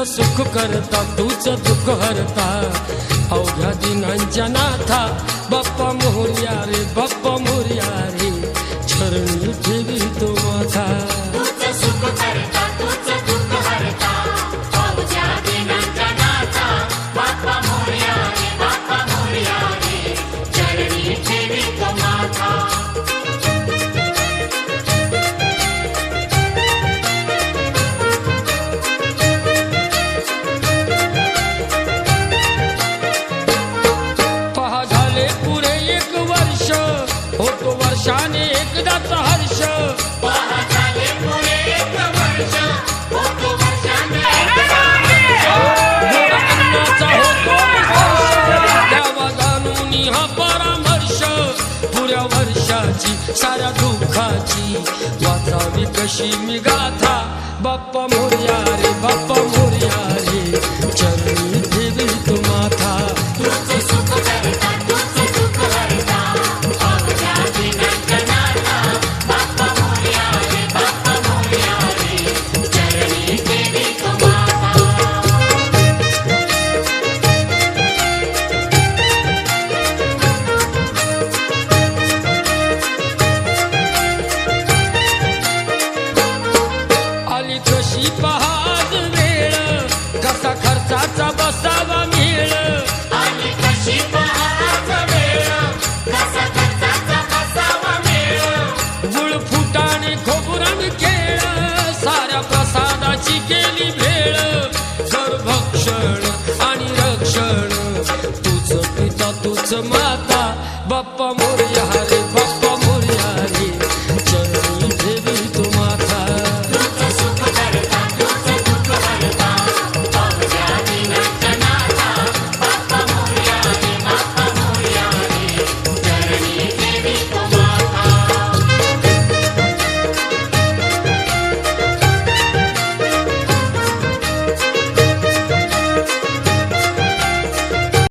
तुझं सुख करता तुझं दुःख हरता. अवघ्या दिनांच्या नाथा बाप्पा मोहल्या रे बाप्पा. वर्षाची साऱ्या दुःखाची. वाचावी कशी मी गाथा? बाप्पा मोर्या रे बाप्पा मोर्या रे. खर्चाचा बसावा मेळ आणि कशी पहाच वेळ कसा खर्चाचा बसावा मेळ गुळ फुटाने खोबुरण केळ साऱ्या प्रसादाची केली भेळ भक्षण आणि रक्षण तुझ पिता तुझ माता बाप्पा मोर्या रे बाप्पा मोर्या रे